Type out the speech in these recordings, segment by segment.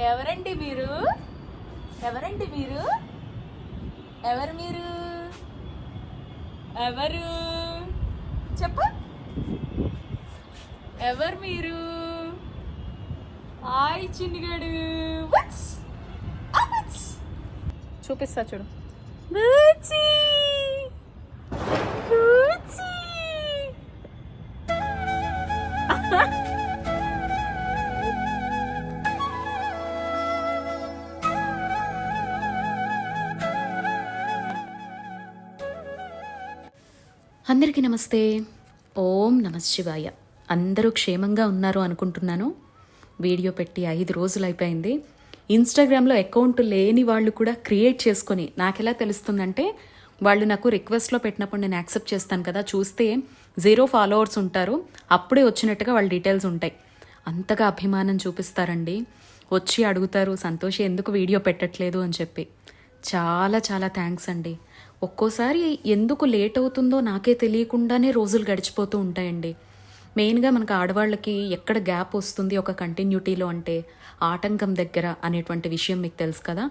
ఎవరండి మీరు? ఎవరండి మీరు? ఎవరు మీరు? ఎవరు? చెప్పు. ఎవరు మీరు? హాయ్ చిన్నగాడు. Ah, చూపిస్తా చూడు. బూచి నమస్తే. ఓం నమ శివాయ. అందరూ క్షేమంగా ఉన్నారు అనుకుంటున్నాను. వీడియో పెట్టి ఐదు రోజులు అయిపోయింది. ఇన్స్టాగ్రామ్లో అకౌంట్ లేని వాళ్ళు కూడా క్రియేట్ చేసుకొని నాకు ఎలా తెలుస్తుందంటే వాళ్ళు నాకు రిక్వెస్ట్లో పెట్టినప్పుడు నేను యాక్సెప్ట్ చేస్తాను కదా చూస్తే జీరో ఫాలోవర్స్ ఉంటారు. అప్పుడే వచ్చినట్టుగా వాళ్ళ డీటెయిల్స్ ఉంటాయి. అంతగా అభిమానం చూపిస్తారండి. వచ్చి అడుగుతారు సంతోషి ఎందుకు వీడియో పెట్టట్లేదు? అని చెప్పి. చాలా చాలా థ్యాంక్స్ అండి. ఒక్కోసారి ఎందుకు లేట్ అవుతుందో నాకే తెలియకుండానే రోజులు గడిచిపోతూ ఉంటాయండి. మెయిన్గా మనకు ఆడవాళ్ళకి ఎక్కడ గ్యాప్ వస్తుంది ఒక కంటిన్యూటీలో అంటే ఆటంకం దగ్గర అనేటువంటి విషయం మీకు తెలుసు కదా.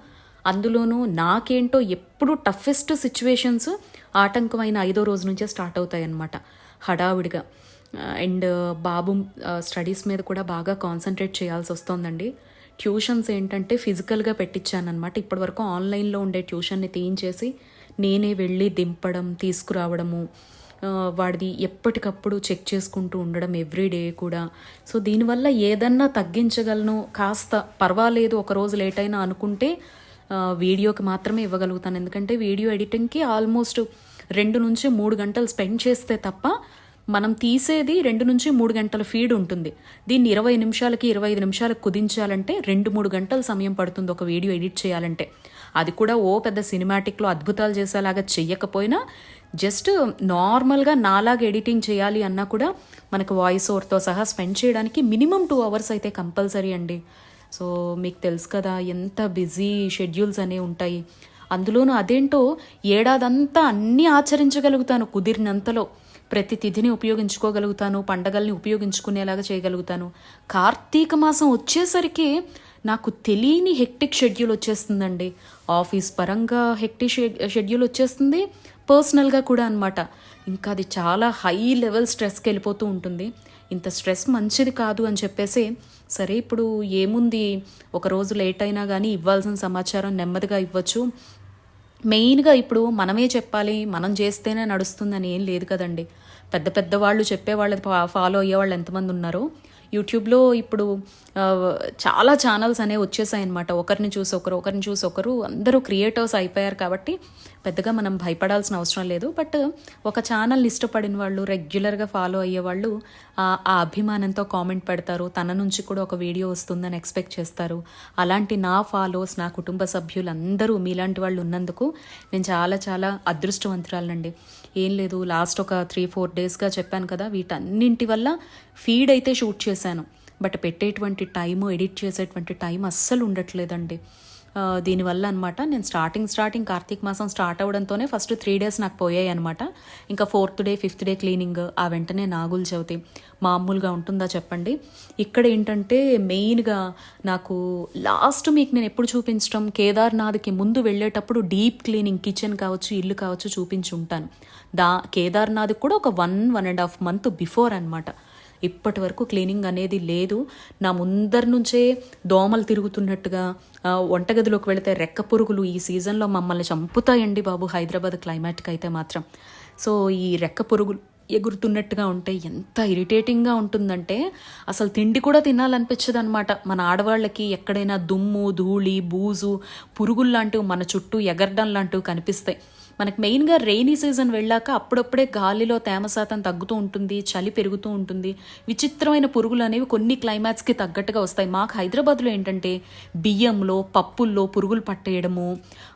అందులోనూ నాకేంటో ఎప్పుడు టఫెస్ట్ సిచ్యువేషన్స్ ఆటంకమైన ఐదో రోజు నుంచే స్టార్ట్ అవుతాయన్నమాట. హడావిడిగా. అండ్ బాబు స్టడీస్ మీద కూడా బాగా కాన్సన్ట్రేట్ చేయాల్సి వస్తోందండి. ట్యూషన్స్ ఏంటంటే ఫిజికల్గా పెట్టించానమాట ఇప్పటివరకు ఆన్లైన్లో ఉండే ట్యూషన్ని తీయించేసి నేనే వెళ్ళి దింపడం తీసుకురావడము వాడిది ఎప్పటికప్పుడు చెక్ చేసుకుంటూ ఉండడం ఎవ్రీడే కూడా. సో దీనివల్ల ఏదన్నా తగ్గించగలను. కాస్త పర్వాలేదు ఒకరోజు లేట్ అయినా అనుకుంటే వీడియోకి మాత్రమే ఇవ్వగలుగుతాను. ఎందుకంటే వీడియో ఎడిటింగ్కి ఆల్మోస్ట్ రెండు నుంచి మూడు గంటలు స్పెండ్ చేస్తే తప్ప మనం తీసేది రెండు నుంచి మూడు గంటల ఫీడ్ ఉంటుంది. దీన్ని ఇరవై నిమిషాలకి ఇరవై ఐదు నిమిషాలకు కుదించాలంటే రెండు మూడు గంటల సమయం పడుతుంది ఒక వీడియో ఎడిట్ చేయాలంటే. అది కూడా ఓ పెద్ద సినిమాటిక్లో అద్భుతాలు చేసేలాగా చెయ్యకపోయినా జస్ట్ నార్మల్గా నాలాగా ఎడిటింగ్ చేయాలి అన్నా కూడా మనకు వాయిస్ ఓవర్తో సహా స్పెండ్ చేయడానికి మినిమం టూ అవర్స్ అయితే కంపల్సరీ అండి. సో మీకు తెలుసు కదా ఎంత బిజీ షెడ్యూల్స్ అనేవి ఉంటాయి. అందులోనూ అదేంటో ఏడాదంతా అన్నీ ఆచరించగలుగుతాను కుదిరినంతలో. ప్రతి తిథిని ఉపయోగించుకోగలుగుతాను పండగల్ని ఉపయోగించుకునేలాగా చేయగలుగుతాను. కార్తీక మాసం వచ్చేసరికి నాకు తెలియని హెక్టిక్ షెడ్యూల్ వచ్చేస్తుందండి. ఆఫీస్ పరంగా హెక్టి షెడ్యూల్ వచ్చేస్తుంది. పర్సనల్గా కూడా అనమాట ఇంకా అది చాలా హై లెవెల్ స్ట్రెస్కి వెళ్ళిపోతూ ఉంటుంది. ఇంత స్ట్రెస్ మంచిది కాదు అని చెప్పేసి సరే ఇప్పుడు ఏముంది? ఒక రోజు లేట్ అయినా కానీ ఇవ్వాల్సిన సమాచారం నెమ్మదిగా ఇవ్వచ్చు. మెయిన్గా ఇప్పుడు మనమే చెప్పాలి మనం చేస్తేనే నడుస్తుందని ఏం లేదు కదండి. పెద్ద పెద్ద వాళ్ళు చెప్పేవాళ్ళు ఫాలో అయ్యే వాళ్ళు ఎంతమంది ఉన్నారో? యూట్యూబ్లో ఇప్పుడు చాలా ఛానల్స్ అనేవి వచ్చేసాయి అనమాట ఒకరిని చూసి ఒకరు ఒకరిని చూసి ఒకరు అందరూ క్రియేటర్స్ అయిపోయారు కాబట్టి పెద్దగా మనం భయపడాల్సిన అవసరం లేదు. బట్ ఒక ఛానల్ని ఇష్టపడిన వాళ్ళు రెగ్యులర్గా ఫాలో అయ్యే వాళ్ళు ఆ అభిమానంతో కామెంట్ పెడతారు. తన నుంచి కూడా ఒక వీడియో వస్తుందని ఎక్స్పెక్ట్ చేస్తారు. అలాంటి నా ఫాలోస్ నా కుటుంబ సభ్యులు అందరూ మీలాంటి వాళ్ళు ఉన్నందుకు నేను చాలా చాలా అదృష్టవంతురాలనండి. ఏం లేదు లాస్ట్ ఒక త్రీ ఫోర్ డేస్గా చెప్పాను కదా వీటన్నింటి వల్ల ఫీడ్ అయితే షూట్ చేశాను. బట్ పెట్టేటువంటి టైము ఎడిట్ చేసేటువంటి టైం అస్సలు ఉండట్లేదండి. దీనివల్ల అనమాట నేను స్టార్టింగ్ స్టార్టింగ్ కార్తీక మాసం స్టార్ట్ అవ్వడంతోనే ఫస్ట్ త్రీ డేస్ నాకు పోయాయి అనమాట ఇంకా fourth day fifth day cleaning ఆ వెంటనే నాగుల చవితి. మామూలుగా ఉంటుందా చెప్పండి? ఇక్కడ ఏంటంటే మెయిన్గా నాకు లాస్ట్ మీకు నేను ఎప్పుడు చూపించడం కేదార్నాథ్కి ముందు వెళ్ళేటప్పుడు డీప్ క్లీనింగ్ కిచెన్ కావచ్చు ఇల్లు కావచ్చు చూపించి ఉంటాను. దా కేదార్నాథ్కి కూడా ఒక one one and half month before అనమాట ఇప్పటి వరకు క్లీనింగ్ అనేది లేదు. నా ముందర నుంచే దోమలు తిరుగుతున్నట్టుగా వంటగదిలోకి వెళితే రెక్క పురుగులు ఈ సీజన్లో మమ్మల్ని చంపుతాయండి బాబు. హైదరాబాద్ క్లైమాట్కి అయితే మాత్రం. సో ఈ రెక్క పురుగులు ఎగురుతున్నట్టుగా ఉంటే ఎంత ఇరిటేటింగ్గా ఉంటుందంటే అసలు తిండి కూడా తినాలనిపించదు అనమాట మన ఆడవాళ్ళకి ఎక్కడైనా దుమ్ము ధూళి బూజు పురుగుల్లాంటివి మన చుట్టూ ఎగరడం లాంటివి కనిపిస్తాయి. మనకు మెయిన్గా రెయినీ సీజన్ వెళ్ళాక అప్పుడప్పుడే గాలిలో తేమ శాతం తగ్గుతూ ఉంటుంది చలి పెరుగుతూ ఉంటుంది. విచిత్రమైన పురుగులు అనేవి కొన్ని క్లైమాట్స్కి తగ్గట్టుగా వస్తాయి. మాకు హైదరాబాద్లో ఏంటంటే బియ్యంలో పప్పుల్లో పురుగులు పట్టేయడము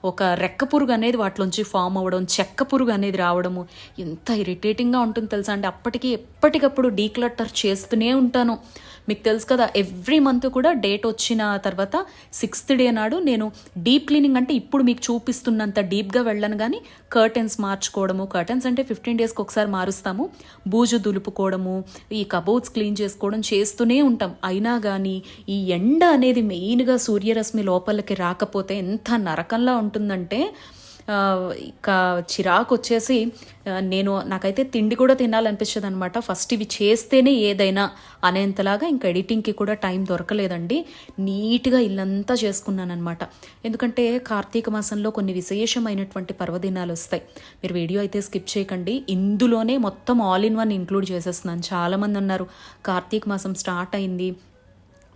ఒక రెక్క పురుగు అనేది వాటిలోంచి ఫామ్ అవ్వడం చెక్క పురుగు అనేది రావడము. ఎంత ఇరిటేటింగ్గా ఉంటుంది తెలుసా అంటే అప్పటికి ఎప్పటికప్పుడు డీక్లట్టర్ చేస్తూనే ఉంటాను. మీకు తెలుసు కదా ఎవ్రీ మంత్ కూడా డేట్ వచ్చిన తర్వాత సిక్స్త్ డే నాడు నేను డీప్ క్లీనింగ్ అంటే ఇప్పుడు మీకు చూపిస్తున్నంత డీప్గా వెళ్ళను కానీ కర్టెన్స్ మార్చుకోవడము కర్టెన్స్ అంటే ఫిఫ్టీన్ డేస్కి ఒకసారి మారుస్తాము. బూజు దులుపుకోవడము ఈ కబోర్డ్స్ క్లీన్ చేసుకోవడం చేస్తూనే ఉంటాం. అయినా కానీ ఈ ఎండ అనేది మెయిన్గా సూర్యరశ్మి లోపలికి రాకపోతే ఎంత నరకంలా ఉంటుందంటే ఇక చిరాకు వచ్చేసి నేను నాకైతే తిండి కూడా తినాలనిపించదు అనమాట ఫస్ట్ ఇవి చేస్తేనే ఏదైనా అనేంతలాగా ఇంకా ఎడిటింగ్కి కూడా టైం దొరకలేదండి. నీట్గా ఇల్లంతా చేసుకున్నాను అనమాట ఎందుకంటే కార్తీక మాసంలో కొన్ని విశేషమైనటువంటి పర్వదినాలు వస్తాయి. మీరు వీడియో అయితే స్కిప్ చేయకండి. ఇందులోనే మొత్తం ఆల్ ఇన్ వన్ ఇంక్లూడ్ చేసేస్తున్నాను. చాలామంది ఉన్నారు కార్తీక మాసం స్టార్ట్ అయింది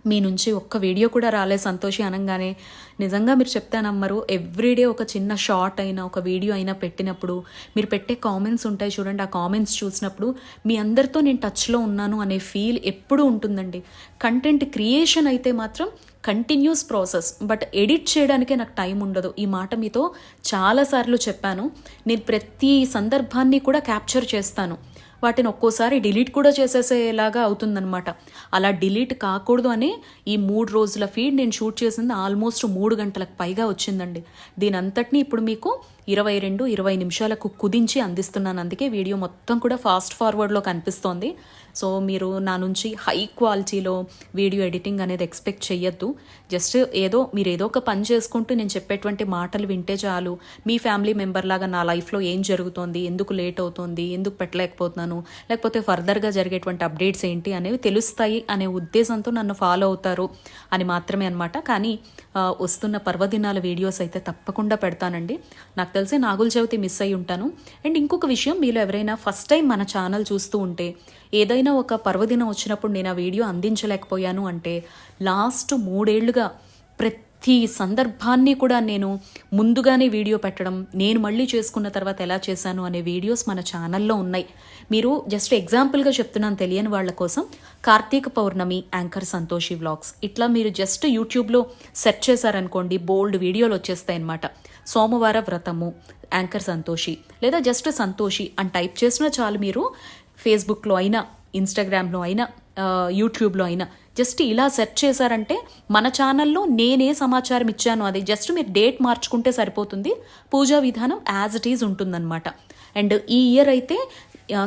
మీ నుంచి ఒక్క వీడియో కూడా రాలే సంతోషి అనగానే. నిజంగా మీరు చెప్తే నమ్మరు. ఎవ్రీడే ఒక చిన్న షార్ట్ అయినా ఒక వీడియో అయినా పెట్టినప్పుడు మీరు పెట్టే కామెంట్స్ ఉంటాయి చూడండి ఆ కామెంట్స్ చూసినప్పుడు మీ అందరితో నేను టచ్లో ఉన్నాను అనే ఫీల్ ఎప్పుడూ ఉంటుందండి. కంటెంట్ క్రియేషన్ అయితే మాత్రం కంటిన్యూస్ ప్రాసెస్ బట్ ఎడిట్ చేయడానికే నాకు టైం ఉండదు. ఈ మాట మీతో చాలాసార్లు చెప్పాను. నేను ప్రతి సందర్భాన్ని కూడా క్యాప్చర్ చేస్తాను. వాటిని ఒక్కోసారి డిలీట్ కూడా చేసేసేలాగా అవుతుందనమాట అలా డిలీట్ కాకూడదు అని ఈ మూడు రోజుల ఫీడ్ నేను షూట్ చేసింది ఆల్మోస్ట్ మూడు గంటలకు పైగా వచ్చిందండి. దీని ఇప్పుడు మీకు ఇరవై రెండు ఇరవై నిమిషాలకు కుదించి అందిస్తున్నాను అందుకే వీడియో మొత్తం కూడా ఫాస్ట్ ఫార్వర్డ్లో కనిపిస్తోంది. సో మీరు నా నుంచి హై క్వాలిటీలో వీడియో ఎడిటింగ్ అనేది ఎక్స్పెక్ట్ చేయొద్దు జస్ట్ ఏదో మీరు ఏదో ఒక పని చేసుకుంటూ నేను చెప్పేటువంటి మాటలు వింటే చాలు. మీ ఫ్యామిలీ మెంబర్ లాగా నా లైఫ్లో ఏం జరుగుతోంది? ఎందుకు లేట్ అవుతోంది? ఎందుకు పెట్టలేకపోతున్నాను? లేకపోతే ఫర్దర్గా జరిగేటువంటి అప్డేట్స్ ఏంటి అనేవి తెలుస్తాయి అనే ఉద్దేశంతో నన్ను ఫాలో అవుతారు అని మాత్రమే అనమాట కానీ వస్తున్న పర్వదినాల వీడియోస్ అయితే తప్పకుండా పెడతానండి. నాకు తెలిసి నాగుల చవితి మిస్ అయి ఉంటాను. అండ్ ఇంకొక విషయం మీలో ఎవరైనా ఫస్ట్ టైం మన ఛానల్ చూస్తూ ఉంటే ఏదైనా ఒక పర్వదినం వచ్చినప్పుడు నేను ఆ వీడియో అందించలేకపోయాను అంటే లాస్ట్ మూడేళ్ళుగా ప్రతి సందర్భాన్ని కూడా నేను ముందుగానే వీడియో పెట్టడం నేను మళ్ళీ చేసుకున్న తర్వాత ఎలా చేశాను అనే వీడియోస్ మన ఛానల్లో ఉన్నాయి. మీరు జస్ట్ ఎగ్జాంపుల్గా చెప్తున్నాను తెలియని వాళ్ళ కోసం కార్తీక పౌర్ణమి యాంకర్ సంతోషి వ్లాగ్స్ ఇట్లా మీరు జస్ట్ యూట్యూబ్లో సెర్చ్ చేశారనుకోండి బోల్డ్ వీడియోలు వచ్చేస్తాయి అన్నమాట సోమవార వ్రతము యాంకర్ సంతోషి లేదా జస్ట్ సంతోషి అని టైప్ చేసినా చాలు మీరు ఫేస్బుక్లో అయినా ఇన్స్టాగ్రామ్లో అయినా యూట్యూబ్లో అయినా జస్ట్ ఇలా సెర్చ్ చేశారంటే మన ఛానల్లో నేనే సమాచారం ఇచ్చాను. అది జస్ట్ మీరు డేట్ మార్చుకుంటే సరిపోతుంది. పూజా విధానం యాజ్ ఇట్ ఈజ్ ఉంటుందన్నమాట. అండ్ ఈ ఇయర్ అయితే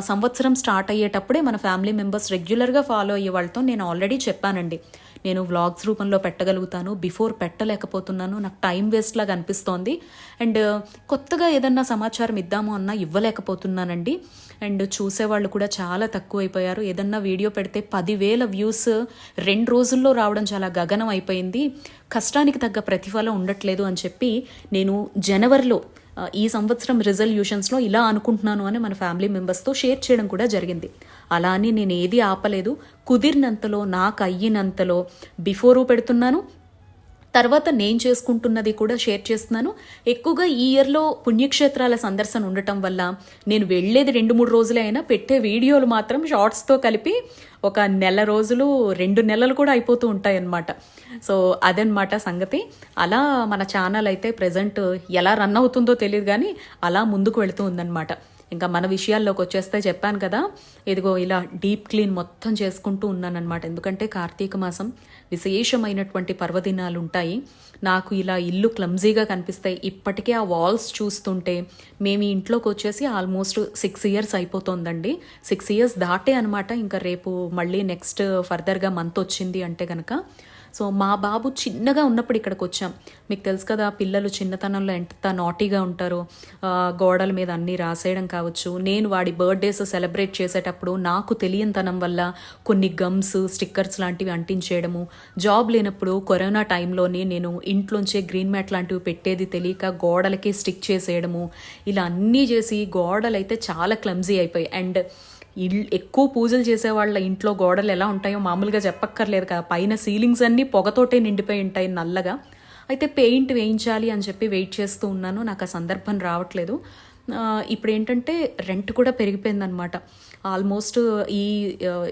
సంవత్సరం స్టార్ట్ అయ్యేటప్పుడే మన ఫ్యామిలీ మెంబర్స్ రెగ్యులర్గా ఫాలో అయ్యే వాళ్ళతో నేను ఆల్రెడీ చెప్పానండి. నేను వ్లాగ్స్ రూపంలో పెట్టగలుగుతాను బిఫోర్ పెట్టలేకపోతున్నాను నాకు టైం వేస్ట్ లాగా అనిపిస్తోంది. అండ్ కొత్తగా ఏదన్నా సమాచారం ఇద్దాము అన్నా ఇవ్వలేకపోతున్నానండి. అండ్ చూసేవాళ్ళు కూడా చాలా తక్కువైపోయారు. ఏదన్నా వీడియో పెడితే పదివేల వ్యూస్ రెండు రోజుల్లో రావడం చాలా గగనం అయిపోయింది. కష్టానికి తగ్గ ప్రతిఫలం ఉండట్లేదు అని చెప్పి నేను జనవరిలో ఈ సంవత్సరం రిజల్యూషన్స్లో ఇలా అనుకుంటున్నాను అని మన ఫ్యామిలీ మెంబర్స్తో షేర్ చేయడం కూడా జరిగింది. అలా అని నేను ఏది ఆపలేదు. కుదిరినంతలో నాకు అయ్యినంతలో బిఫోరు పెడుతున్నాను తర్వాత నేను చేసుకుంటున్నది కూడా షేర్ చేస్తున్నాను. ఎక్కువగా ఈ ఇయర్లో పుణ్యక్షేత్రాల సందర్శన ఉండటం వల్ల నేను వెళ్ళేది రెండు మూడు రోజులే అయినా పెట్టే వీడియోలు మాత్రం షార్ట్స్తో కలిపి ఒక నెల రోజులు రెండు నెలలు కూడా అయిపోతూ ఉంటాయన్నమాట. సో అదనమాట సంగతి. అలా మన ఛానల్ అయితే ప్రజెంట్ ఎలా రన్ అవుతుందో తెలియదు కానీ అలా ముందుకు వెళుతూ ఉందన్నమాట. ఇంకా మన విషయాల్లోకి వచ్చేస్తే చెప్పాను కదా ఇదిగో ఇలా డీప్ క్లీన్ మొత్తం చేసుకుంటూ ఉన్నానన్నమాట. ఎందుకంటే కార్తీక మాసం విశేషమైనటువంటి పర్వదినాలు ఉంటాయి నాకు ఇలా ఇల్లు క్లమ్జీగా కనిపిస్తాయి. ఇప్పటికే ఆ వాల్స్ చూస్తుంటే మేము ఈ ఇంట్లోకి వచ్చేసి ఆల్మోస్ట్ సిక్స్ ఇయర్స్ అయిపోతుందండి. సిక్స్ ఇయర్స్ దాటే అనమాట ఇంకా రేపు మళ్ళీ నెక్స్ట్ ఫర్దర్గా మంత్ వచ్చింది అంటే కనుక సో మా బాబు చిన్నగా ఉన్నప్పుడు ఇక్కడికి వచ్చాం. మీకు తెలుసు కదా పిల్లలు చిన్నతనంలో ఎంత నాటీగా ఉంటారో గోడల మీద అన్నీ రాసేయడం కావచ్చు. నేను వాడి బర్త్డేస్ సెలబ్రేట్ చేసేటప్పుడు నాకు తెలియనితనం వల్ల కొన్ని గమ్స్ స్టిక్కర్స్ లాంటివి అంటించేయడము జాబ్ లేనప్పుడు కరోనా టైంలోనే నేను ఇంట్లోంచే గ్రీన్ మ్యాట్ లాంటివి పెట్టేది తెలియక గోడలకి స్టిక్ చేసేయడము ఇలా అన్నీ చేసి గోడలైతే చాలా క్లమ్జీ అయిపోయాయి. అండ్ ఇల్ ఎక్కువ పూజలు చేసే వాళ్ళ ఇంట్లో గోడలు ఎలా ఉంటాయో మామూలుగా చెప్పక్కర్లేదు కదా. పైన సీలింగ్స్ అన్నీ పొగతోటే నిండిపోయి ఉంటాయి నల్లగా. అయితే పెయింట్ వేయించాలి అని చెప్పి వెయిట్ చేస్తూ ఉన్నాను. నాకు ఆ సందర్భం రావట్లేదు. ఇప్పుడు ఏంటంటే రెంట్ కూడా పెరిగిపోయిందనమాట ఆల్మోస్ట్ ఈ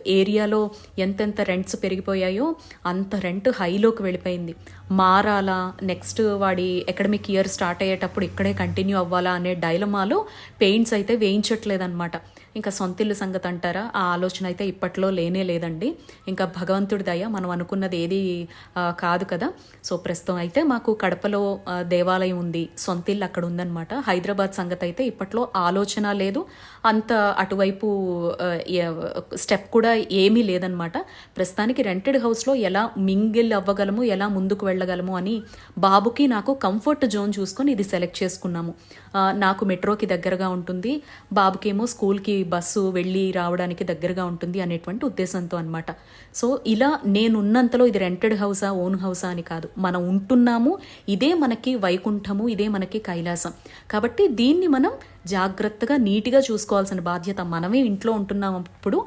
ఏరియాలో ఎంతెంత రెంట్స్ పెరిగిపోయాయో అంత రెంట్ హైలోకి వెళ్ళిపోయింది. మారాలా నెక్స్ట్ వాడి అకాడమిక్ ఇయర్ స్టార్ట్ అయ్యేటప్పుడు ఇక్కడే కంటిన్యూ అవ్వాలా అనే డైలమాలో పెయింట్స్ అయితే వేయించట్లేదన్నమాట. ఇంకా సొంతిల్లు సంగతి అంటారా? ఆ ఆలోచన అయితే ఇప్పట్లో లేనే లేదండి. ఇంకా భగవంతుడి దయ మనం అనుకున్నది ఏది కాదు కదా. సో ప్రస్తుతం అయితే మాకు కడపలో దేవాలయం ఉంది. సొంతిల్లు అక్కడ ఉందన్నమాట. హైదరాబాద్ సంగతి అయితే ఇప్పట్లో ఆలోచన లేదు. అంత అటువైపు స్టెప్ కూడా ఏమీ లేదనమాట ప్రస్తుతానికి రెంటెడ్ హౌస్లో ఎలా మింగిల్ అవ్వగలము ఎలా ముందుకు వెళ్ళగలము అని బాబుకి నాకు కంఫర్ట్ జోన్ చూసుకొని ఇది సెలెక్ట్ చేసుకున్నాము. నాకు మెట్రోకి దగ్గరగా ఉంటుంది. బాబుకేమో స్కూల్కి బస్సు వెళ్ళి రావడానికి దగ్గరగా ఉంటుంది అనేటువంటి ఉద్దేశంతో అనమాట సో ఇలా నేనున్నంతలో ఇది రెంటెడ్ హౌసా ఓన్ హౌసా అని కాదు. మనం ఉంటున్నాము ఇదే మనకి వైకుంఠము ఇదే మనకి కైలాసం. కాబట్టి దీన్ని మనం జాగ్రత్తగా నీట్గా చూసుకోవాల్సిన బాధ్యత మనమే ఇంట్లో ఉంటున్నప్పుడు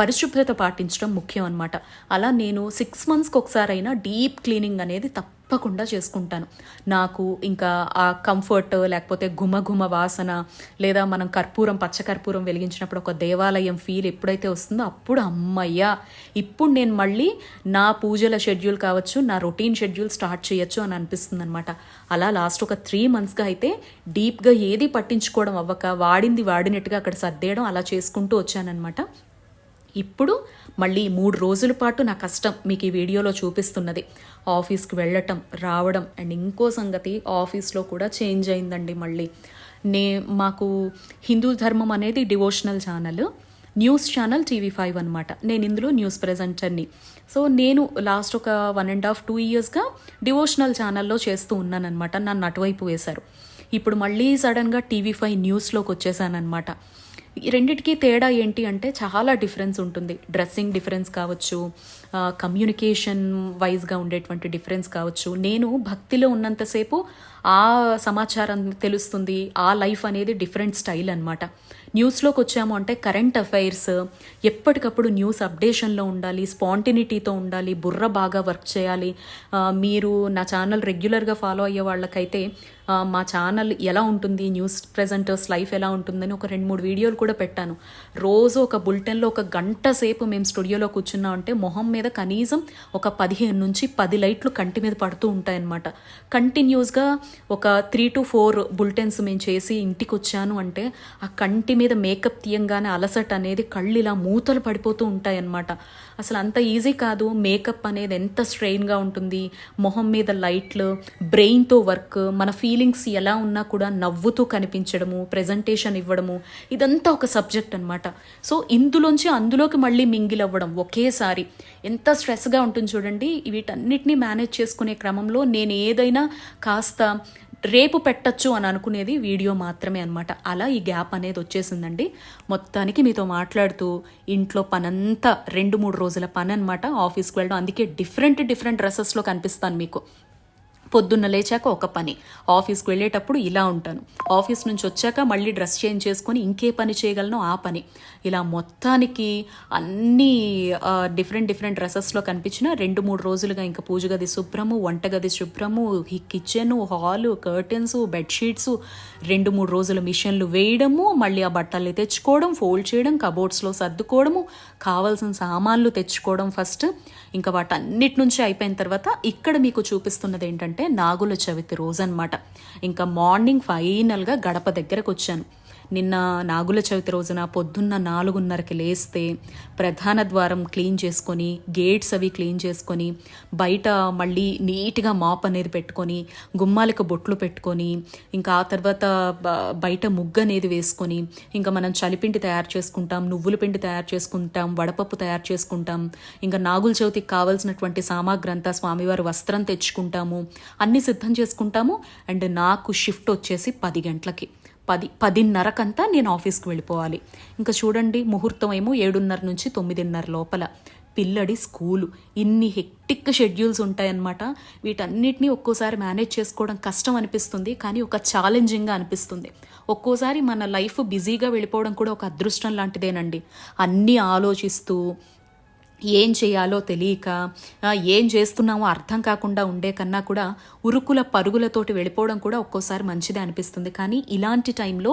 పరిశుభ్రత పాటించడం ముఖ్యం అనమాట అలా నేను సిక్స్ మంత్స్కి ఒకసారైనా డీప్ క్లీనింగ్ అనేది తప్పకుండా చేసుకుంటాను. నాకు ఇంకా ఆ కంఫర్ట్ లేకపోతే గుమ గుమ వాసన లేదా మనం కర్పూరం పచ్చ కర్పూరం వెలిగించినప్పుడు ఒక దేవాలయం ఫీల్ ఎప్పుడైతే వస్తుందో అప్పుడు అమ్మయ్యా! ఇప్పుడు నేను మళ్ళీ నా పూజల షెడ్యూల్ కావచ్చు నా రొటీన్ షెడ్యూల్ స్టార్ట్ చేయొచ్చు అని అనిపిస్తుంది అనమాట అలా లాస్ట్ ఒక త్రీ మంత్స్గా అయితే డీప్గా ఏది పట్టించుకోవడం అవ్వక వాడింది వాడినట్టుగా అక్కడ సర్దేయడం అలా చేసుకుంటూ వచ్చానమాట ఇప్పుడు మళ్ళీ మూడు రోజుల పాటు నా కష్టం మీకు ఈ వీడియోలో చూపిస్తున్నది. ఆఫీస్కి వెళ్ళటం రావడం అండ్ ఇంకో సంగతి ఆఫీస్లో కూడా చేంజ్ అయిందండి మళ్ళీ. నే మాకు హిందూ ధర్మం అనేది devotional channel news channel TV five అనమాట నేను ఇందులో న్యూస్ ప్రజెంటర్ని. సో నేను లాస్ట్ ఒక వన్ అండ్ హాఫ్ టూ ఇయర్స్గా డివోషనల్ ఛానల్లో చేస్తూ ఉన్నానన్నమాట. నన్ను అటువైపు వేశారు. ఇప్పుడు మళ్ళీ సడన్గా టీవీ ఫైవ్ న్యూస్లోకి వచ్చేసానమాట రెండిటికి తేడా ఏంటి అంటే చాలా డిఫరెన్స్ ఉంటుంది. డ్రెస్సింగ్ డిఫరెన్స్ కావచ్చు కమ్యూనికేషన్ వైజ్గా ఉండేటువంటి డిఫరెన్స్ కావచ్చు. నేను భక్తిలో ఉన్నంతసేపు ఆ సమాచారం తెలుస్తుంది ఆ లైఫ్ అనేది డిఫరెంట్ స్టైల్ అనమాట న్యూస్లోకి వచ్చాము అంటే కరెంట్ అఫైర్స్ ఎప్పటికప్పుడు న్యూస్ అప్డేషన్లో ఉండాలి స్పాంటినిటీతో ఉండాలి బుర్ర బాగా వర్క్ చేయాలి. మీరు నా ఛానల్ రెగ్యులర్గా ఫాలో అయ్యే వాళ్ళకైతే మా ఛానల్ ఎలా ఉంటుంది న్యూస్ ప్రెజెంటర్స్ లైఫ్ ఎలా ఉంటుందని ఒక రెండు మూడు వీడియోలు కూడా పెట్టాను. రోజు ఒక బులెటిన్లో ఒక గంట సేపు మేము స్టూడియోలో కూర్చున్నాం అంటే మొహం మీద కనీసం ఒక పదిహేను నుంచి పది లైట్లు కంటి మీద పడుతూ ఉంటాయన్నమాట. కంటిన్యూస్గా ఒక త్రీ టు ఫోర్ బులెటిన్స్ మేము చేసి ఇంటికి వచ్చాను అంటే ఆ కంటి మీద మేకప్ తీయంగానే అలసట అనేది కళ్ళు ఇలా మూతలు పడిపోతూ ఉంటాయన్నమాట. అసలు అంత ఈజీ కాదు. మేకప్ అనేది ఎంత స్ట్రెయిన్గా ఉంటుంది. మొహం మీద లైట్లు బ్రెయిన్తో వర్క్ మన ఫీలింగ్స్ ఎలా ఉన్నా కూడా నవ్వుతూ కనిపించడము ప్రజెంటేషన్ ఇవ్వడము ఇదంతా ఒక సబ్జెక్ట్ అనమాట సో ఇందులోంచి అందులోకి మళ్ళీ మింగిల్ అవ్వడం ఒకేసారి. ఎంత స్ట్రెస్గా ఉంటుంది చూడండి. వీటన్నిటిని మేనేజ్ చేసుకునే క్రమంలో నేను ఏదైనా కాస్త రేపు పెట్టచ్చు అని అనుకునేది వీడియో మాత్రమే అనమాట అలా ఈ గ్యాప్ అనేది వచ్చేసిందండి. మొత్తానికి మీతో మాట్లాడుతూ ఇంట్లో పనంతా రెండు మూడు రోజుల పని అనమాట ఆఫీస్కి వెళ్ళడం అందుకే డిఫరెంట్ డిఫరెంట్ డ్రెస్సెస్లో కనిపిస్తాను మీకు. పొద్దున్న లేచాక ఒక పని ఆఫీస్కి వెళ్ళేటప్పుడు ఇలా ఉంటాను. ఆఫీస్ నుంచి వచ్చాక మళ్ళీ డ్రెస్ చేంజ్ చేసుకొని ఇంకే పని చేయగలను ఆ పని. ఇలా మొత్తానికి అన్ని డిఫరెంట్ డిఫరెంట్ డ్రెస్సెస్లో కనిపించిన రెండు మూడు రోజులుగా ఇంకా పూజ గది శుభ్రము వంటగది శుభ్రము ఈ కిచెన్ హాలు కర్టెన్స్ బెడ్షీట్స్ రెండు మూడు రోజులు మిషన్లు వేయడము మళ్ళీ ఆ బట్టలు తెచ్చుకోవడం ఫోల్డ్ చేయడం కబోర్డ్స్లో సర్దుకోవడము కావాల్సిన సామాన్లు తెచ్చుకోవడం ఫస్ట్ ఇంకా వాటన్నిటి నుంచి అయిపోయిన తర్వాత ఇక్కడ మీకు చూపిస్తున్నది ఏంటంటే నాగుల చవితి రోజు అనమాట ఇంకా మార్నింగ్ ఫైనల్గా గడప దగ్గరకు వచ్చాను నిన్న నాగుల చవితి రోజున పొద్దున్న నాలుగున్నరకి లేస్తే ప్రధాన ద్వారం క్లీన్ చేసుకొని గేట్స్ అవి క్లీన్ చేసుకొని బయట మళ్ళీ నీట్గా మాప్ అనేది పెట్టుకొని గుమ్మాలకు బొట్లు పెట్టుకొని ఇంకా ఆ తర్వాత బ- బయట ముగ్గు అనేది వేసుకొని ఇంకా మనం చలిపిండి తయారు చేసుకుంటాం నువ్వుల పిండి తయారు చేసుకుంటాం వడపప్పు తయారు చేసుకుంటాం ఇంకా నాగుల చవితికి కావాల్సినటువంటి సామాగ్రి అంతా స్వామివారి వస్త్రం తెచ్చుకుంటాము అన్నీ సిద్ధం చేసుకుంటాము అండ్ నాకు షిఫ్ట్ వచ్చేసి పది గంటలకి. పది పదిన్నరకంతా నేను ఆఫీస్కి వెళ్ళిపోవాలి. ఇంకా చూడండి ముహూర్తం ఏమో ఏడున్నర నుంచి తొమ్మిదిన్నర లోపల. పిల్లడి స్కూలు. ఇన్ని హెక్టిక్ షెడ్యూల్స్ ఉంటాయన్నమాట. వీటన్నిటిని ఒక్కోసారి మేనేజ్ చేసుకోవడం కష్టం అనిపిస్తుంది కానీ ఒక ఛాలెంజింగ్గా అనిపిస్తుంది. ఒక్కోసారి మన లైఫ్ బిజీగా వెళ్ళిపోవడం కూడా ఒక అదృష్టం లాంటిదేనండి. అన్నీ ఆలోచిస్తూ ఏం చేయాలో తెలియక ఏం చేస్తున్నామో అర్థం కాకుండా ఉండే కన్నా కూడా ఉరుకుల పరుగులతోటి వెళ్ళిపోవడం కూడా ఒక్కోసారి మంచిదే అనిపిస్తుంది. కానీ ఇలాంటి టైంలో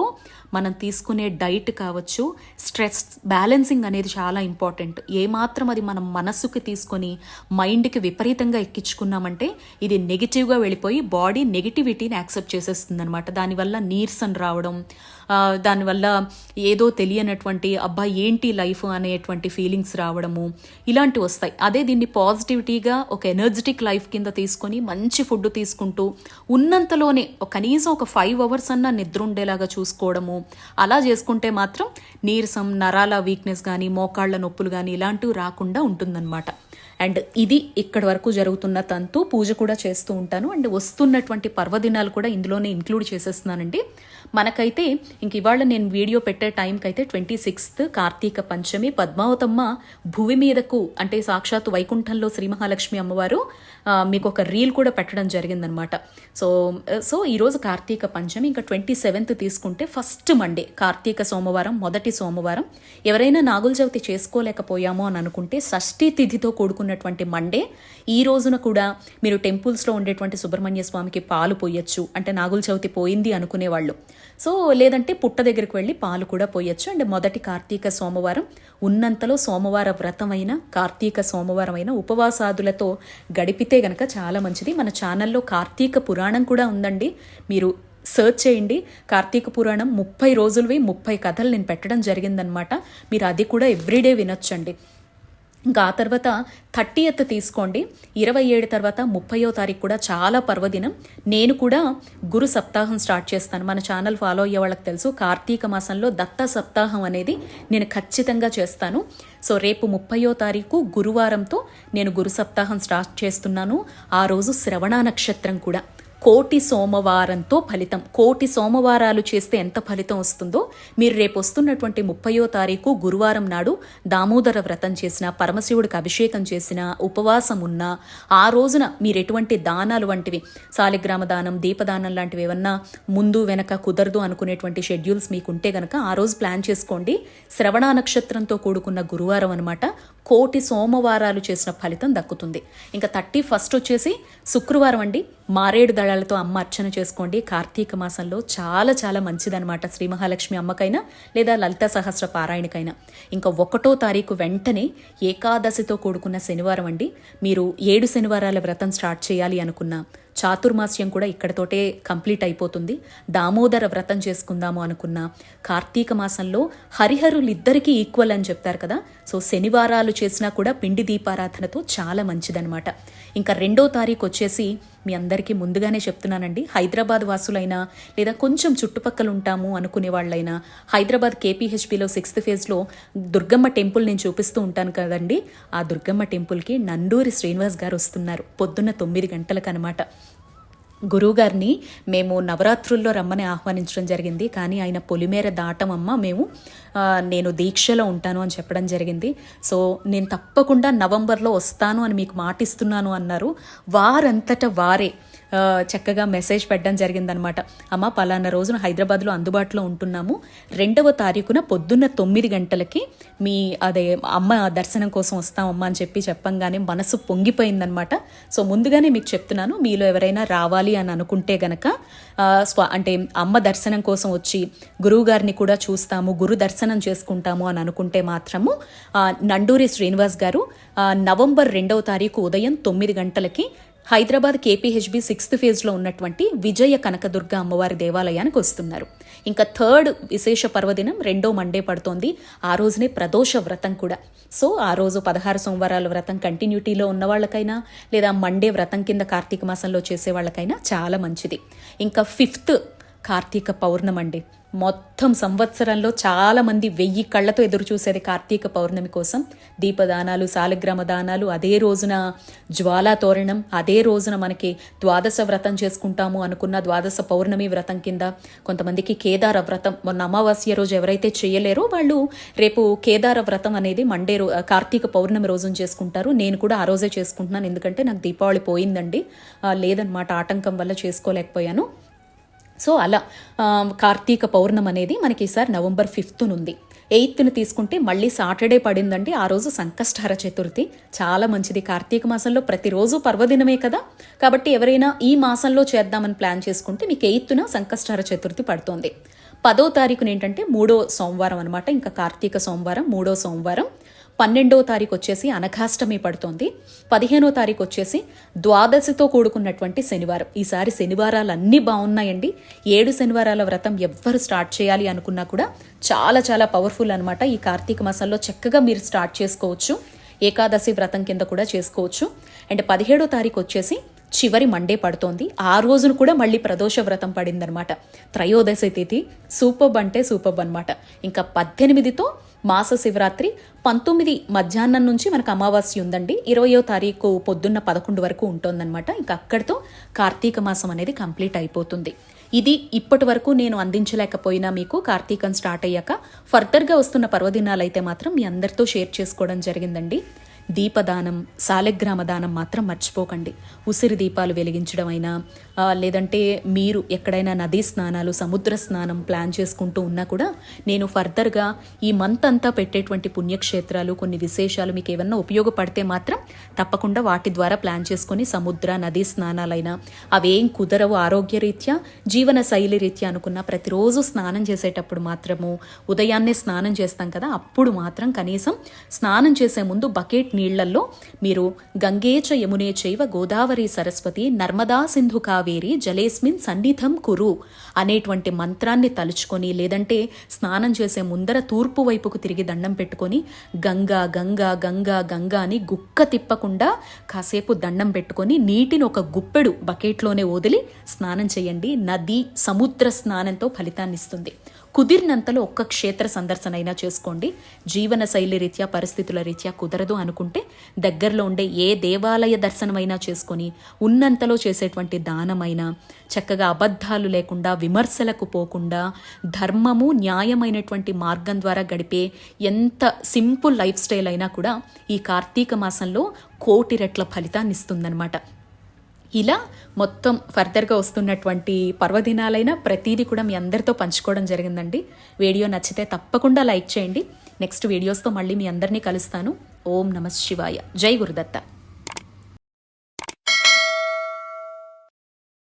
మనం తీసుకునే డైట్ కావచ్చు స్ట్రెస్ బ్యాలెన్సింగ్ అనేది చాలా ఇంపార్టెంట్. ఏమాత్రం అది మనం మనస్సుకి తీసుకొని మైండ్కి విపరీతంగా ఎక్కించుకున్నామంటే ఇది నెగిటివ్గా వెళ్ళిపోయి బాడీ నెగిటివిటీని యాక్సెప్ట్ చేసేస్తుంది అనమాట దానివల్ల నీరసం రావడం దానివల్ల ఏదో తెలియనటువంటి అబ్బా ఏంటి లైఫ్ అనేటువంటి ఫీలింగ్స్ రావడము ఇలాంటివి వస్తాయి. అదే దీన్ని పాజిటివిటీగా ఒక ఎనర్జెటిక్ లైఫ్ కింద తీసుకొని మంచి ఫుడ్ తీసుకుంటూ ఉన్నంతలోనే కనీసం ఒక ఫైవ్ అవర్స్ అన్నా నిద్ర ఉండేలాగా చూసుకోవడము అలా చేసుకుంటే మాత్రం నీరసం నరాల వీక్నెస్ కానీ మోకాళ్ళ నొప్పులు కానీ ఇలాంటివి రాకుండా ఉంటుందన్నమాట. అండ్ ఇది ఇక్కడ వరకు జరుగుతున్న తంతు. పూజ కూడా చేస్తూ ఉంటాను. అండ్ వస్తున్నటువంటి పర్వదినాలు కూడా ఇందులోనే ఇంక్లూడ్ చేసేస్తున్నానండి. మనకైతే ఇంక ఇవాళ నేను వీడియో పెట్టే టైంకి అయితే ట్వంటీ సిక్స్త్ కార్తీక పంచమి పద్మావతమ్మ భూమి మీదకు అంటే సాక్షాత్ వైకుంఠంలో శ్రీ మహాలక్ష్మి అమ్మవారు మీకు ఒక రీల్ కూడా పెట్టడం జరిగిందనమాట. సో సో ఈరోజు కార్తీక పంచమి ఇంకా ట్వంటీ సెవెంత్ తీసుకుంటే ఫస్ట్ మండే కార్తీక సోమవారం మొదటి సోమవారం. ఎవరైనా నాగుల చవితి చేసుకోలేకపోయామో అని అనుకుంటే షష్ఠీ తిథితో కూడుకున్నటువంటి మండే. ఈ రోజున కూడా మీరు టెంపుల్స్లో ఉండేటువంటి సుబ్రహ్మణ్య స్వామికి పాలు పోయొచ్చు. అంటే నాగుల చవితి పోయింది అనుకునేవాళ్ళు. సో లేదంటే పుట్ట దగ్గరికి వెళ్ళి పాలు కూడా పోయొచ్చు. అండ్ మొదటి కార్తీక సోమవారం ఉన్నంతలో సోమవార వ్రతమైన కార్తీక సోమవారం అయిన ఉపవాసాదులతో గడిపితే గనక చాలా మంచిది. మన ఛానల్లో కార్తీక పురాణం కూడా ఉందండి. మీరు సర్చ్ చేయండి. కార్తీక పురాణం ముప్పై రోజులవి ముప్పై కథలు నేను పెట్టడం జరిగిందనమాట. మీరు అది కూడా ఎవ్రీడే వినొచ్చండి. ఇంకా ఆ తర్వాత థర్టీ ఎత్ తీసుకోండి. ఇరవై ఏడు తర్వాత ముప్పయో తారీఖు కూడా చాలా పర్వదినం. నేను కూడా గురు సప్తాహం స్టార్ట్ చేస్తాను. మన ఛానల్ ఫాలో అయ్యే వాళ్ళకి తెలుసు కార్తీక మాసంలో దత్త సప్తాహం అనేది నేను ఖచ్చితంగా చేస్తాను. సో రేపు ముప్పయో తారీఖు గురువారంతో నేను గురు సప్తాహం స్టార్ట్ చేస్తున్నాను. ఆ రోజు శ్రవణ నక్షత్రం కూడా. కోటి సోమవారంతో ఫలితం. కోటి సోమవారాలు చేస్తే ఎంత ఫలితం వస్తుందో మీరు రేపు వస్తున్నటువంటి ముప్పయో తారీఖు గురువారం నాడు దామోదర వ్రతం చేసిన పరమశివుడికి అభిషేకం చేసిన ఉపవాసం ఉన్నా ఆ రోజున మీరు ఎటువంటి దానాలు వంటివి సాలిగ్రామ దానం దీపదానం లాంటివి ఏమన్నా ముందు వెనక కుదరదు అనుకునేటువంటి షెడ్యూల్స్ మీకు ఉంటే గనక ఆ రోజు ప్లాన్ చేసుకోండి. శ్రవణ నక్షత్రంతో కూడుకున్న గురువారం అనమాట కోటి సోమవారాలు చేసిన ఫలితం దక్కుతుంది. ఇంకా థర్టీ ఫస్ట్ వచ్చేసి శుక్రవారం అండి. మారేడు దళాలతో అమ్మ అర్చన చేసుకోండి. కార్తీక మాసంలో చాలా చాలా మంచిదనమాట శ్రీ మహాలక్ష్మి అమ్మకైనా లేదా లలిత సహస్ర పారాయణకైనా. ఇంకా ఒకటో తారీఖు వెంటనే ఏకాదశితో కూడుకున్న శనివారం అండి. మీరు ఏడు శనివారాల వ్రతం స్టార్ట్ చేయాలి అనుకున్నా చాతుర్మాస్యం కూడా ఇక్కడతోటే కంప్లీట్ అయిపోతుంది. దామోదర వ్రతం చేసుకుందాము అనుకున్న కార్తీక మాసంలో హరిహరులు ఇద్దరికీ ఈక్వల్ అని చెప్తారు కదా. సో శనివారాలు చేసినా కూడా పిండి దీపారాధనతో చాలా మంచిదనమాట ఇంకా రెండో తారీఖు వచ్చేసి మీ అందరికీ ముందుగానే చెప్తున్నానండి. హైదరాబాద్ వాసులైనా లేదా కొంచెం చుట్టుపక్కల ఉంటాము అనుకునే వాళ్ళైనా హైదరాబాద్ కేపీహెచ్పిలో సిక్స్త్ ఫేజ్లో దుర్గమ్మ టెంపుల్ నేను చూపిస్తూ ఉంటాను కదండి. ఆ దుర్గమ్మ టెంపుల్కి నండూరి శ్రీనివాస్ గారు వస్తున్నారు పొద్దున్న తొమ్మిది గంటలకు అనమాట గురువుగారిని మేము నవరాత్రుల్లో రమ్మని ఆహ్వానించడం జరిగింది. కానీ ఆయన పొలిమేర దాటమమ్మ మేము నేను దీక్షలో ఉంటాను అని చెప్పడం జరిగింది. సో నేను తప్పకుండా నవంబర్లో వస్తాను అని మీకు మాటిస్తున్నాను అన్నారు. వారంతట వారే చక్కగా మెసేజ్ పెట్టడం జరిగిందనమాట. అమ్మ పలానా రోజున హైదరాబాద్లో అందుబాటులో ఉంటున్నాము. రెండవ తారీఖున పొద్దున్న తొమ్మిది గంటలకి మీ అదే అమ్మ దర్శనం కోసం వస్తామమ్మా అని చెప్పి చెప్పంగానే మనసు పొంగిపోయిందనమాట. సో ముందుగానే మీకు చెప్తున్నాను మీలో ఎవరైనా రావాలి అని అనుకుంటే గనక స్వా అంటే అమ్మ దర్శనం కోసం వచ్చి గురువు గారిని కూడా చూస్తాము గురు దర్శనం దర్శనం చేసుకుంటాము అని అనుకుంటే మాత్రము నండూరి శ్రీనివాస్ గారు నవంబర్ రెండవ తారీఖు ఉదయం తొమ్మిది గంటలకి హైదరాబాద్ కేపీహెచ్బి సిక్స్త్ ఫేజ్లో ఉన్నటువంటి విజయ కనకదుర్గ అమ్మవారి దేవాలయానికి వస్తున్నారు. ఇంకా థర్డ్ విశేష పర్వదినం రెండో మండే పడుతోంది. ఆ రోజునే ప్రదోష వ్రతం కూడా. సో ఆ రోజు పదహారు సోమవారాల వ్రతం కంటిన్యూటీలో ఉన్న వాళ్ళకైనా లేదా మండే వ్రతం కింద కార్తీక మాసంలో చేసే వాళ్ళకైనా చాలా మంచిది. ఇంకా ఫిఫ్త్ కార్తీక పౌర్ణమండి మొత్తం సంవత్సరంలో చాలామంది వెయ్యి కళ్ళతో ఎదురు చూసేది కార్తీక పౌర్ణమి కోసం. దీపదానాలు సాలగ్రామ దానాలు అదే రోజున జ్వాలా తోరణం అదే రోజున మనకి ద్వాదశ వ్రతం చేసుకుంటాము అనుకున్న ద్వాదశ పౌర్ణమి వ్రతం కింద కొంతమందికి కేదార వ్రతం. మొన్న అమావాస్య రోజు ఎవరైతే చేయలేరో వాళ్ళు రేపు కేదార వ్రతం అనేది మండే రో కార్తీక పౌర్ణమి రోజున చేసుకుంటారు. నేను కూడా ఆ రోజే చేసుకుంటున్నాను. ఎందుకంటే నాకు దీపావళి పోయిందండి. ఆ, లేదనమాట ఆటంకం వల్ల చేసుకోలేకపోయాను. సో అలా కార్తీక పౌర్ణమి అనేది మనకి ఈసారి నవంబర్ ఫిఫ్త్ ఉంది ఎయిత్ని తీసుకుంటే మళ్ళీ సాటర్డే పడిందండి ఆ రోజు సంకష్టహర చతుర్థి. చాలా మంచిది. కార్తీక మాసంలో ప్రతిరోజు పర్వదినమే కదా. కాబట్టి ఎవరైనా ఈ మాసంలో చేద్దామని ప్లాన్ చేసుకుంటే మీకు ఎయిత్న సంకష్టహర చతుర్థి పడుతోంది. పదో తారీఖున ఏంటంటే మూడో సోమవారం అనమాట ఇంకా కార్తీక సోమవారం మూడో సోమవారం పన్నెండవ తారీఖు వచ్చేసి అనఘాష్టమి పడుతోంది. పదిహేనో తారీఖు వచ్చేసి ద్వాదశితో కూడుకున్నటువంటి శనివారం. ఈసారి శనివారాలు అన్నీ బాగున్నాయండి. ఏడు శనివారాల వ్రతం ఎవ్వరు స్టార్ట్ చేయాలి అనుకున్నా కూడా చాలా చాలా పవర్ఫుల్ అనమాట ఈ కార్తీక మాసంలో చక్కగా మీరు స్టార్ట్ చేసుకోవచ్చు. ఏకాదశి వ్రతం కింద కూడా చేసుకోవచ్చు. అండ్ పదిహేడో తారీఖు వచ్చేసి చివరి మండే పడుతోంది. ఆ రోజున కూడా మళ్ళీ ప్రదోష వ్రతం పడిందనమాట త్రయోదశి తిథి సూపబ్ అంటే సూపబ్ అనమాట ఇంకా పద్దెనిమిదితో మాస శివరాత్రి పంతొమ్మిది మధ్యాహ్నం నుంచి మనకు అమావాస్య ఉందండి. ఇరవయో తారీఖు పొద్దున్న పదకొండు వరకు ఉంటుందన్నమాట. ఇంకా అక్కడితో కార్తీక మాసం అనేది కంప్లీట్ అయిపోతుంది. ఇది ఇప్పటి వరకు నేను అందించలేకపోయినా మీకు కార్తీకం స్టార్ట్ అయ్యాక. ఫర్దర్గా వస్తున్న పర్వదినాలు అయితే మాత్రం మీ అందరితో షేర్ చేసుకోవడం జరిగిందండి. దీపదానం సాలెగ్రామ దానం మాత్రం మర్చిపోకండి. ఉసిరి దీపాలు వెలిగించడం అయినా లేదంటే మీరు ఎక్కడైనా నదీ స్నానాలు సముద్ర స్నానం ప్లాన్ చేసుకుంటూ ఉన్నా కూడా నేను ఫర్దర్గా ఈ మంత్ అంతా పెట్టేటువంటి పుణ్యక్షేత్రాలు కొన్ని విశేషాలు మీకు ఏమన్నా ఉపయోగపడితే మాత్రం తప్పకుండా వాటి ద్వారా ప్లాన్ చేసుకొని సముద్ర నదీ స్నానాలైనా అవేం కుదరవు ఆరోగ్యరీత్యా జీవన శైలి రీత్యా అనుకున్న ప్రతిరోజు స్నానం చేసేటప్పుడు మాత్రము ఉదయాన్నే స్నానం చేస్తాం కదా అప్పుడు మాత్రం కనీసం స్నానం చేసే ముందు బకెట్ నీళ్ళల్లో మీరు గంగేచ యమునే చైవ గోదావరి సరస్వతి నర్మదా సింధు కావేరి జలేస్మిన్ సన్నిధం కురు అనేటువంటి మంత్రాన్ని తలుచుకొని లేదంటే స్నానం చేసే ముందర తూర్పు వైపుకు తిరిగి దండం పెట్టుకొని గంగా గంగా గంగా గంగా అని గుక్క తిప్పకుండా కాసేపు దండం పెట్టుకొని నీటిని ఒక గుప్పెడు బకెట్లోనే వదిలి స్నానం చేయండి. నది సముద్ర స్నానంతో ఫలితాన్ని ఇస్తుంది. కుదిరినంతలో ఒక్క క్షేత్ర సందర్శనైనా చేసుకోండి. జీవన శైలి రీత్యా పరిస్థితుల రీత్యా కుదరదు అనుకుంటే దగ్గరలో ఉండే ఏ దేవాలయ దర్శనమైనా చేసుకొని ఉన్నంతలో చేసేటువంటి దానమైనా చక్కగా అబద్ధాలు లేకుండా విమర్శలకు పోకుండా ధర్మము న్యాయమైనటువంటి మార్గం ద్వారా గడిపే ఎంత సింపుల్ లైఫ్ స్టైల్ అయినా కూడా ఈ కార్తీక మాసంలో కోటి రెట్ల ఫలితాన్ని ఇస్తుందన్నమాట. ఇలా మొత్తం ఫర్దర్గా వస్తున్నటువంటి పర్వదినాలైన ప్రతిదీ కూడా మీ అందరితో పంచుకోవడం జరిగిందండి. వీడియో నచ్చితే తప్పకుండా లైక్ చేయండి. నెక్స్ట్ వీడియోస్తో మళ్ళీ మీ అందరినీ కలుస్తాను. ఓం నమ శివాయ. జై గురుదత్త.